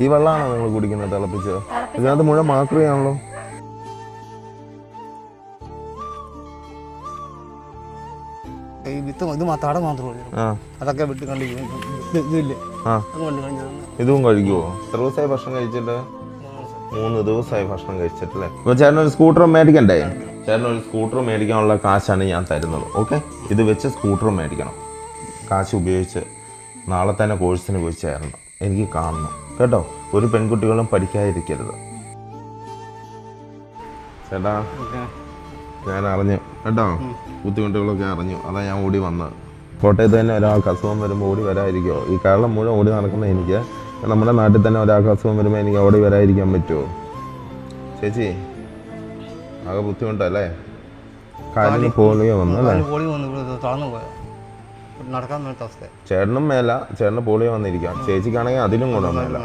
ഈ വെള്ളമാണോ നിങ്ങൾ കുടിക്കുന്നത്? തിളപ്പിച്ച് ഇതിനകത്ത് മുഴുവൻ മാക്രിയാണല്ലോ. ഈ വിത്ത് ഇത് മാ- തട മാത്രമേ അതൊക്കെ വിട്ട് ഇതും കഴിക്കുവോ? എത്ര ദിവസമായി ഭക്ഷണം കഴിച്ചിട്ട്? മൂന്ന് ദിവസമായി ഭക്ഷണം കഴിച്ചിട്ടല്ലേ? അപ്പോൾ ചേട്ടൻ ഒരു സ്കൂട്ടർ മേടിക്കണ്ടേ? ചേട്ടൻ ഒരു സ്കൂട്ടർ മേടിക്കാനുള്ള കാശാണ് ഞാൻ തരുന്നത്. ഓക്കെ? ഇത് വെച്ച് സ്കൂട്ടർ മേടിക്കണം. കാശ് ഉപയോഗിച്ച് നാളെ തന്നെ കോഴ്സിന് പോയി ചേരണം. എനിക്ക് കാണണം. കേട്ടോ? ഒരു പെൺകുട്ടികളും പഠിക്കാതിരിക്കരുത്. ചേട്ടാ ഞാൻ അറിഞ്ഞു. കേട്ടോ? ബുദ്ധിമുട്ടുകളൊക്കെ അറിഞ്ഞു. അതാ ഞാൻ ഓടി വന്നത് കോട്ടയത്ത് തന്നെ ഒരാൾക്ക് അസുഖം വരുമ്പോൾ ഓടി വരാതിരിക്കുമോ ഈ കേരളം മുഴുവൻ ഓടി നടക്കുന്ന എനിക്ക് നമ്മുടെ നാട്ടിൽ തന്നെ ഒരാൾക്ക് അസുഖം വരുമ്പോൾ എനിക്ക് ഓടി വരാതിരിക്കാൻ പറ്റുമോ ചേച്ചി ആകെ ബുദ്ധിമുട്ടല്ലേ? കാലിന് പോളിയോ വന്നു അല്ലേ? നടക്കാൻ അവസ്ഥ. ചേട്ടനും മേല ചേട്ടന് പോളിയോ വന്നിരിക്കാം ചേച്ചിക്കാണെങ്കിൽ അതിലും ഗുണമേല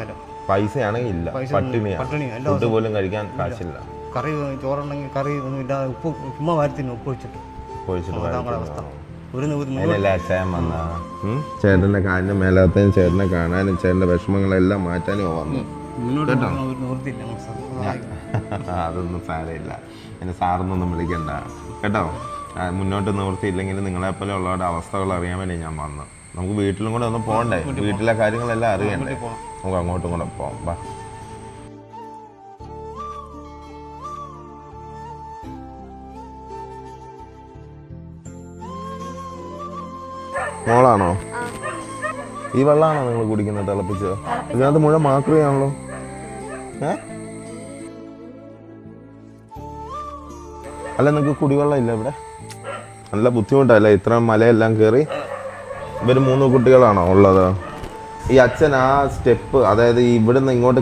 പൈസ പൈസയാണെങ്കിൽ ഇല്ല. പട്ടിണിയാണ് ഫുഡ് പോലും കഴിക്കാൻ കാശില്ല. കറി ചോറുണ്ടെങ്കിൽ കറി ഒന്നും ഇല്ലാതെ ഉപ്പ് ചുമ്മാ വാരത്തിന് ഉപ്പ് പോയിച്ചിട്ട് അവസ്ഥ. ചേട്ടന്റെ കാലിന്റെ മേലാത്തയും ചേട്ടനെ കാണാനും ചേട്ടന്റെ വിഷമങ്ങളെല്ലാം മാറ്റാനും വന്നു. അതൊന്നും സാരമില്ല. എന്നെ സാറിനൊന്നും വിളിക്കണ്ട. കേട്ടോ? മുന്നോട്ട് നിവൃത്തിയില്ലെങ്കിൽ നിങ്ങളെപ്പോലെ ഉള്ളവരുടെ അവസ്ഥകൾ അറിയാൻ വേണ്ടി ഞാൻ വന്നു. നമുക്ക് വീട്ടിലും കൂടെ ഒന്ന് പോകണ്ടേ? വീട്ടിലെ കാര്യങ്ങളെല്ലാം അറിയണ്ടേ? നമുക്ക് അങ്ങോട്ടും കൂടെ പോകാം ബാ മോളാണോ? ഈ വെള്ളമാണോ നിങ്ങൾ കുടിക്കുന്നത് തിളപ്പിച്ച് ഇതിനകത്ത് മുഴുവൻ മാക്രിയാണല്ലോ. ഏ? അല്ല നിങ്ങൾക്ക് കുടിവെള്ളം ഇല്ല ഇവിടെ? നല്ല ബുദ്ധിമുട്ടല്ലേ? ഇത്ര മലയെല്ലാം കയറി ഇവർ മൂന്ന് കുട്ടികളാണോ ഉള്ളത്? ഈ അച്ഛൻ ആ സ്റ്റെപ്പ് അതായത് ഇവിടുന്ന് ഇങ്ങോട്ട്